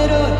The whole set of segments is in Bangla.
little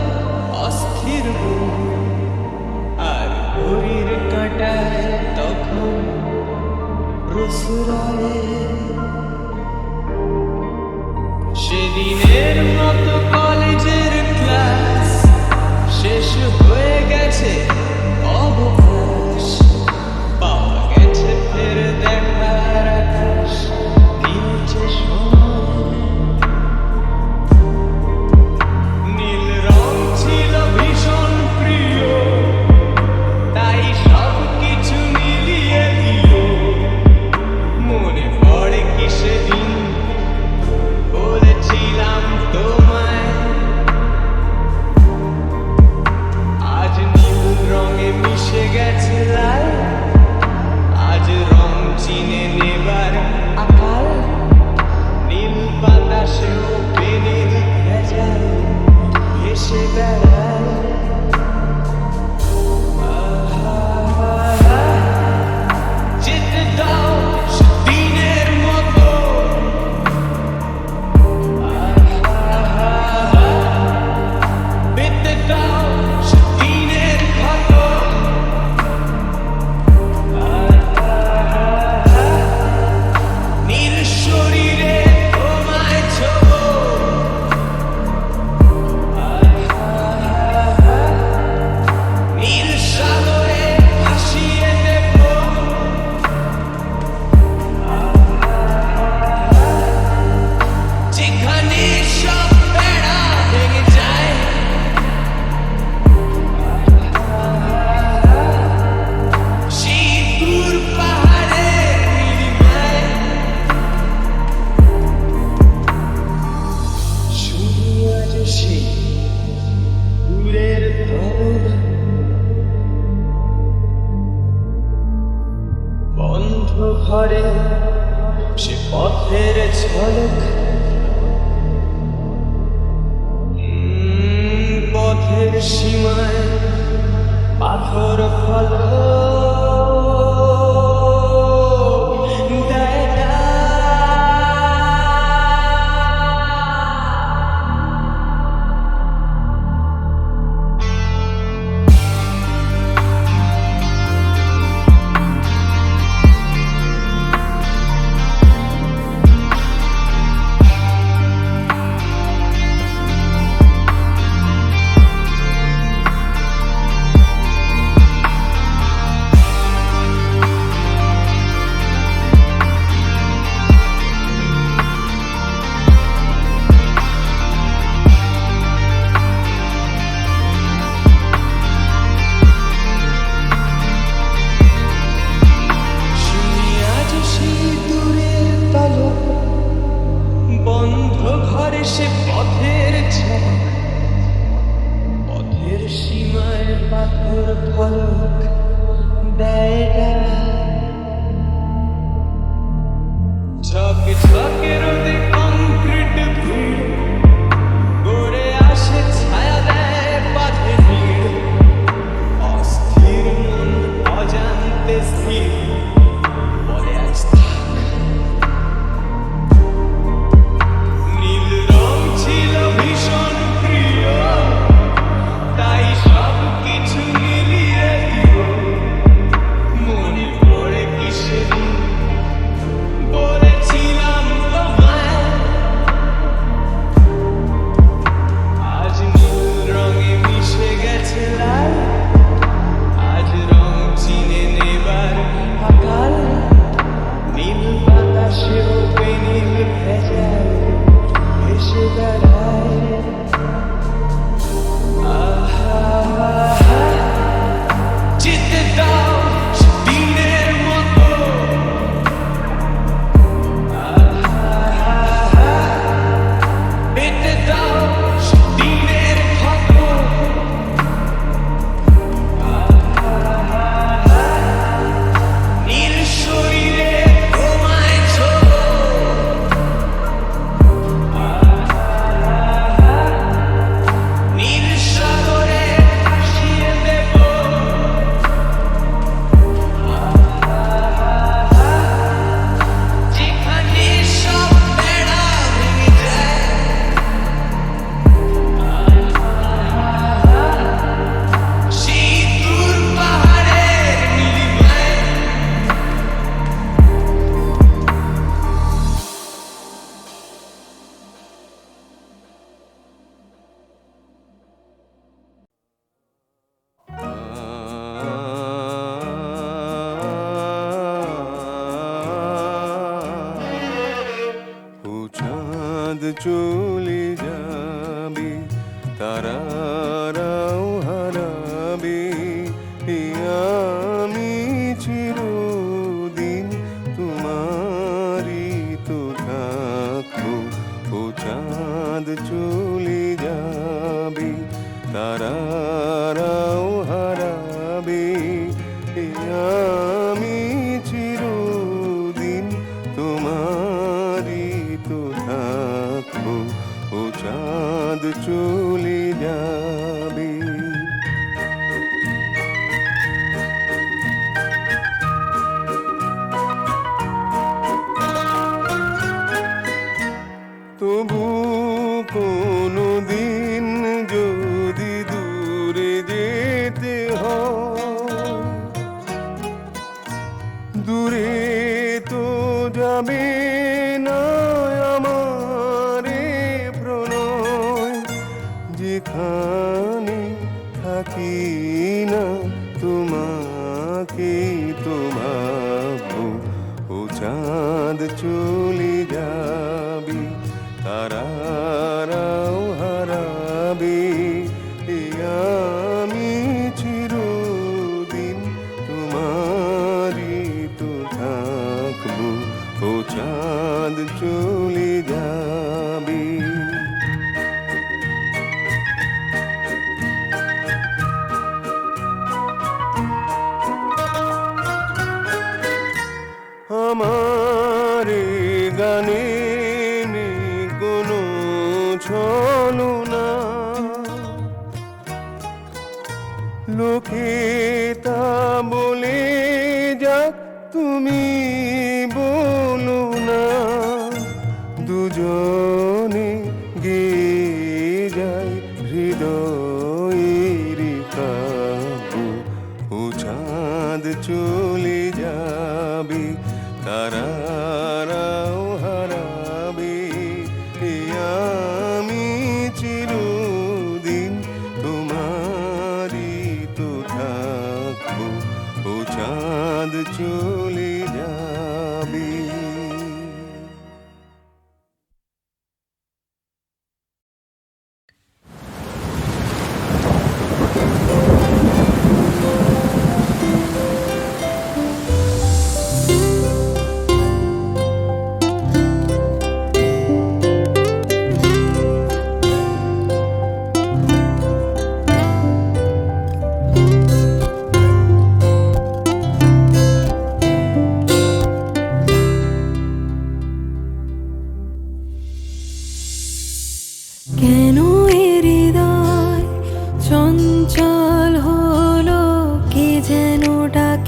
ঘরে সে পথের ঝলক। পথের সীমায় পাথর ফলক। চাঁদ চলে যাবে তারারাও হারা করে গানে কোনো ছলো না লোকে তা ലേലാമേ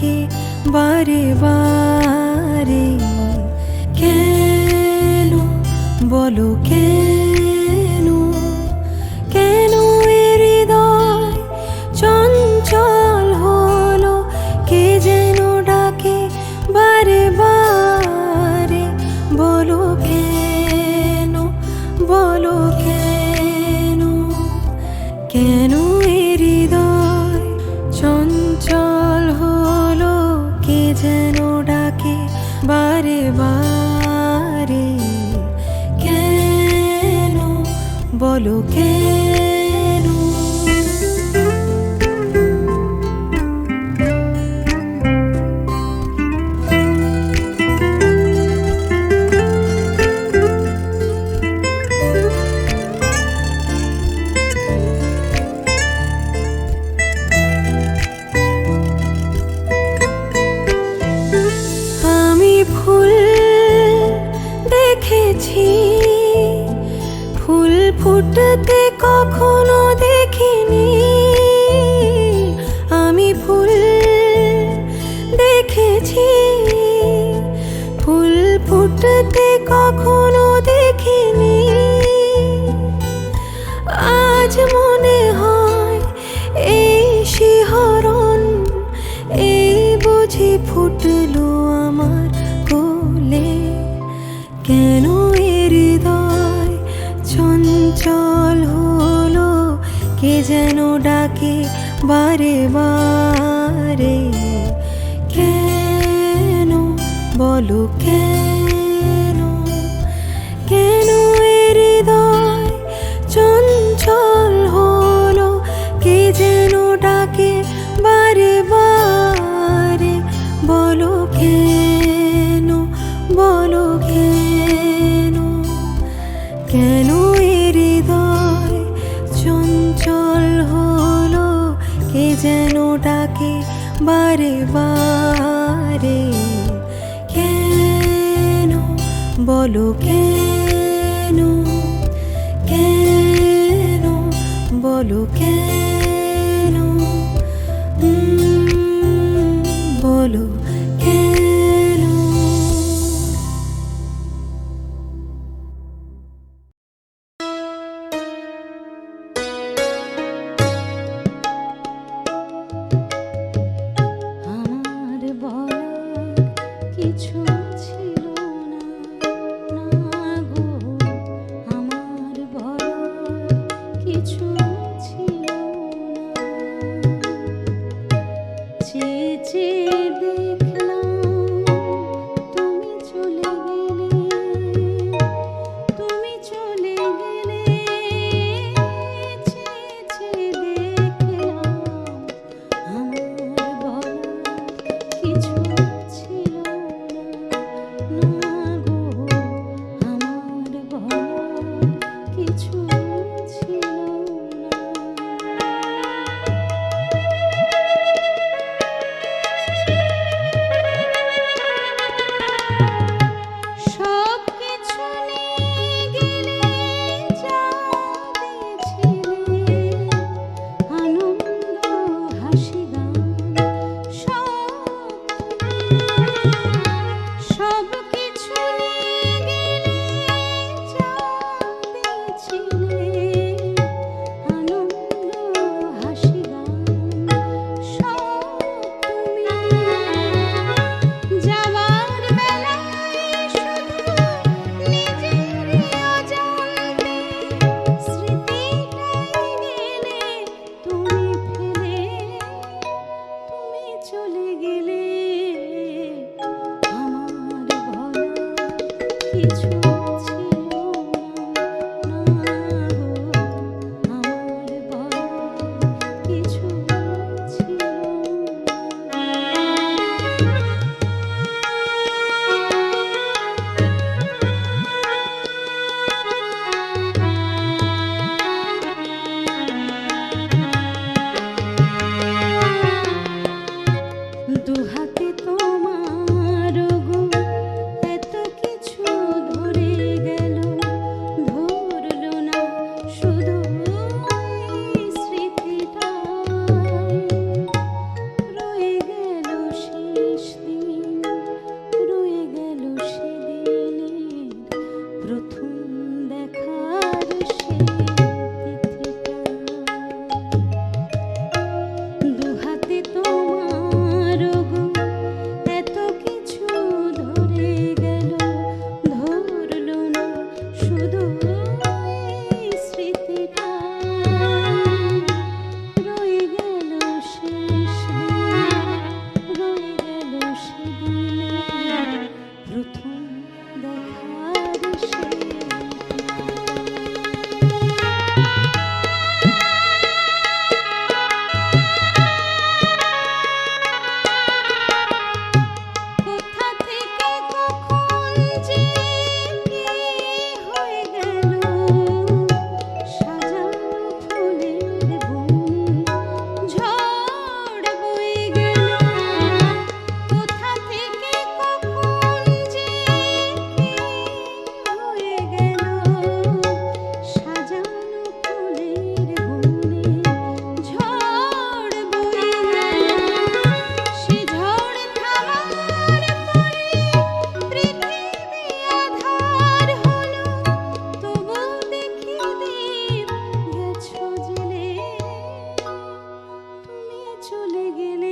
থাকে বারে বারে কেন বলো কেন ডাকে বারে বারে কেন বলো কেন কেন বলো কেন বলো কেন। কিছু চলে গেলে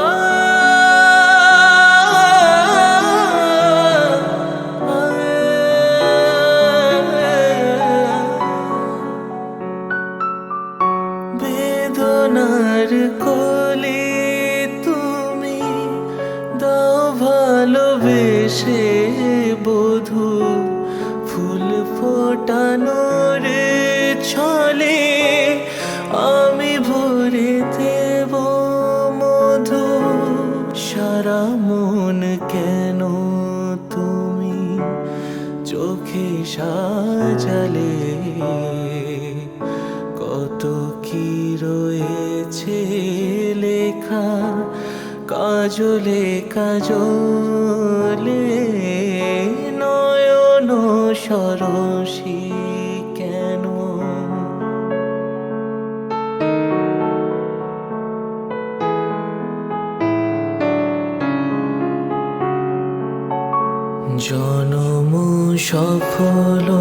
রয়েছে লেখা কাজলে কাজলে নয়ন সরসি কেন? জনম সফল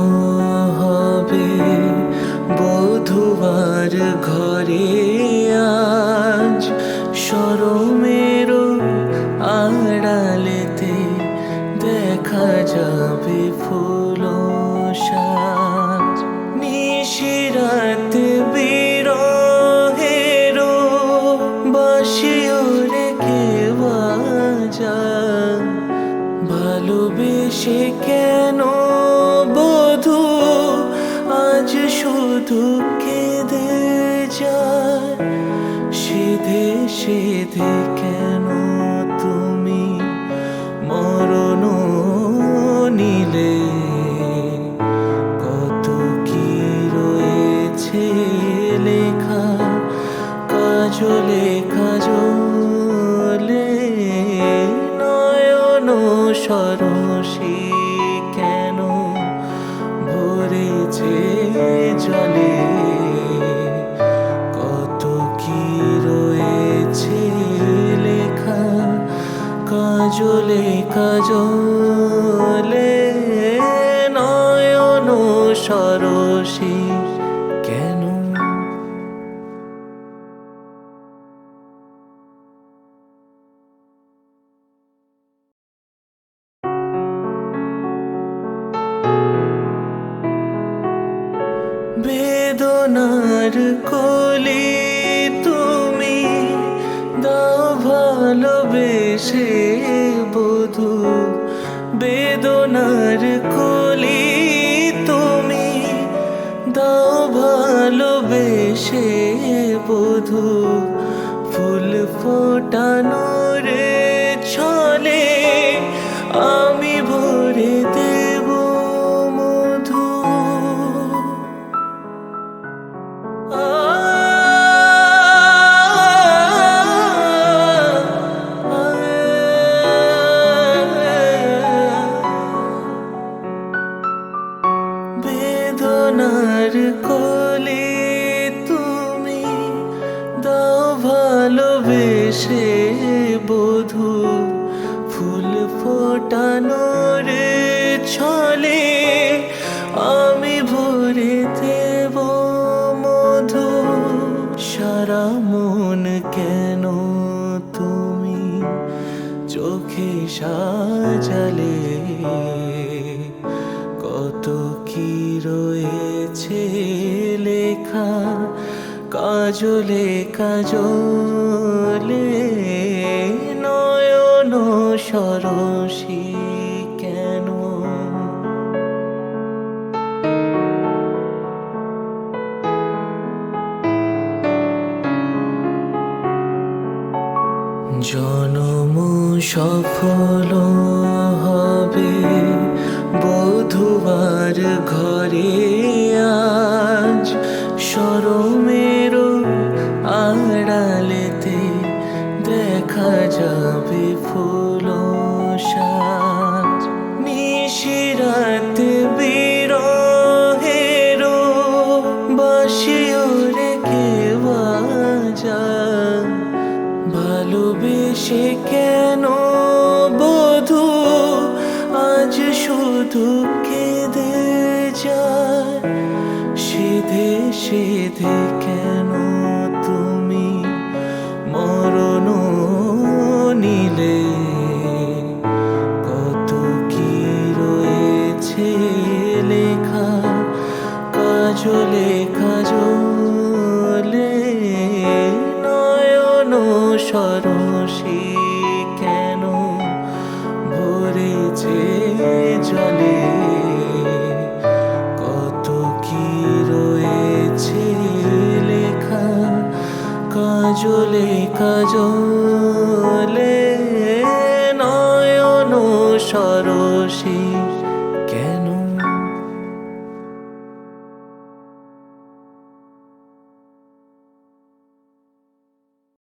জলে কত কি রয়েছে লেখা কাজলে কাজলে নয়ন সরো সে বধু ফুল ফোটানো কাজলে কাজলে নয়ন সরসি কেন? জনম সফল হবে বধুবার ঘরে to